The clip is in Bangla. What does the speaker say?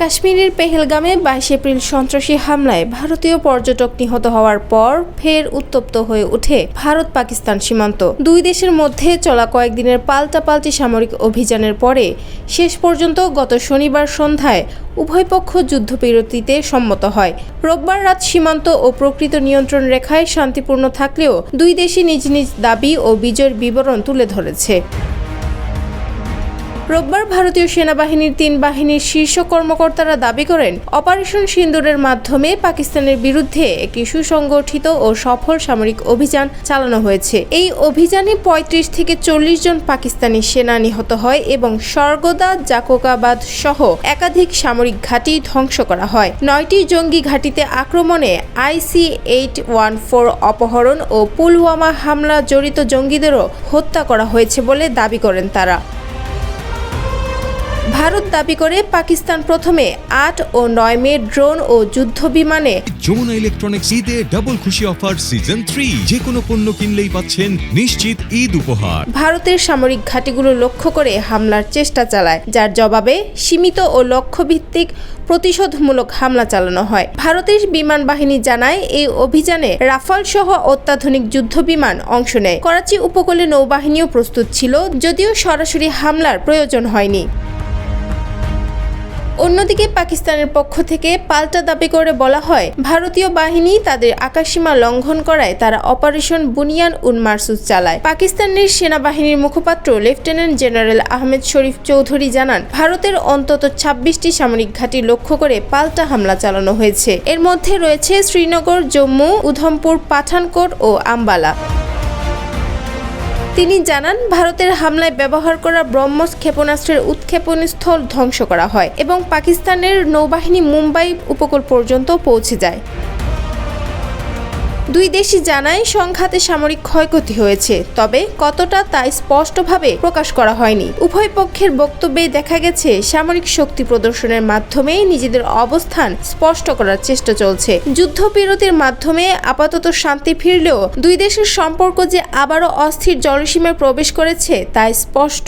কাশ্মীরের পেহেলগামে বাইশ এপ্রিল সন্ত্রাসী হামলায় ভারতীয় পর্যটক নিহত হওয়ার পর ফের উত্তপ্ত হয়ে ওঠে ভারত পাকিস্তান সীমান্ত। দুই দেশের মধ্যে চলা কয়েকদিনের পাল্টাপাল্টি সামরিক অভিযানের পরে শেষ পর্যন্ত গত শনিবার সন্ধ্যায় উভয় পক্ষ যুদ্ধবিরতিতে সম্মত হয়। রোববার রাত সীমান্ত ও প্রকৃত নিয়ন্ত্রণ রেখায় শান্তিপূর্ণ থাকলেও দুই দেশই নিজ নিজ দাবি ও বিজয়ের বিবরণ তুলে ধরেছে। রোববার ভারতীয় সেনাবাহিনীর তিন বাহিনীর শীর্ষ কর্মকর্তারা দাবি করেন, অপারেশন সিন্দুরের মাধ্যমে পাকিস্তানের বিরুদ্ধে একটি সুসংগঠিত ও সফল সামরিক অভিযান চালানো হয়েছে। এই অভিযানে ৩৫ থেকে চল্লিশ জন পাকিস্তানি সেনা নিহত হয় এবং সর্গদা জাকোকাবাদ সহ একাধিক সামরিক ঘাঁটি ধ্বংস করা হয়। নয়টি জঙ্গি ঘাঁটিতে আক্রমণে আইসি এইট ওয়ান ফোর অপহরণ ও পুলওয়ামা হামলা জড়িত জঙ্গিদেরও হত্যা করা হয়েছে বলে দাবি করেন তারা। ভারত দাবি করে পাকিস্তান প্রথমে আট ও নয় মে ড্রোন ও যুদ্ধ বিমানে। যমুনা ইলেকট্রনিক্স ঈদে ডাবল খুশি অফার সিজন থ্রি যে কোনো পণ্য কিনলেই পাচ্ছেন নিশ্চিত ঈদ উপহার। ভারতের সামরিক ঘাঁটিগুলো লক্ষ্য করে হামলার চেষ্টা চালায় যার জবাবে সীমিত ও লক্ষ্যভিত্তিক প্রতিশোধমূলক হামলা চালানো হয়। ভারতের বিমান বাহিনী জানায় এই অভিযানে রাফাল সহ অত্যাধুনিক যুদ্ধ বিমান অংশ নেয়। করাচি উপকূলে নৌবাহিনীও প্রস্তুত ছিল যদিও সরাসরি হামলার প্রয়োজন হয়নি। অন্যদিকে পাকিস্তানের পক্ষ থেকে পাল্টা দাবি করে বলা হয়, ভারতীয় বাহিনী তাদের আকাশসীমা লঙ্ঘন করায় তারা অপারেশন বুনিয়ান উন মারসুস চালায়। পাকিস্তানের সেনাবাহিনীর মুখপাত্র লেফটেন্যান্ট জেনারেল আহমেদ শরীফ চৌধুরী জানান, ভারতের অন্তত ছাব্বিশটি সামরিক ঘাঁটি লক্ষ্য করে পাল্টা হামলা চালানো হয়েছে। এর মধ্যে রয়েছে শ্রীনগর, জম্মু, উধমপুর, পাঠানকোট ও আম্বালা। তিনি জানান, ভারতের হামলায় ব্যবহার করা ব্রহ্মস ক্ষেপণাস্ত্রের উৎক্ষেপণ স্থল ধ্বংস করা হয় এবং পাকিস্তানের নৌবাহিনী মুম্বাই উপকূল পর্যন্ত পৌঁছে যায়। দুই দেশই জানায় সংঘাতে সামরিক ক্ষয়ক্ষতি হয়েছে, তবে কতটা তা স্পষ্টভাবে প্রকাশ করা হয়নি। উভয় পক্ষের বক্তব্যে দেখা গেছে, সামরিক শক্তি প্রদর্শনের মাধ্যমে নিজেদের অবস্থান স্পষ্ট করার চেষ্টা চলছে। যুদ্ধবিরতির মাধ্যমে আপাতত শান্তি ফিরলেও দুই দেশের সম্পর্ক যে আবারও অস্থির জলসীমায় প্রবেশ করেছে তা স্পষ্ট।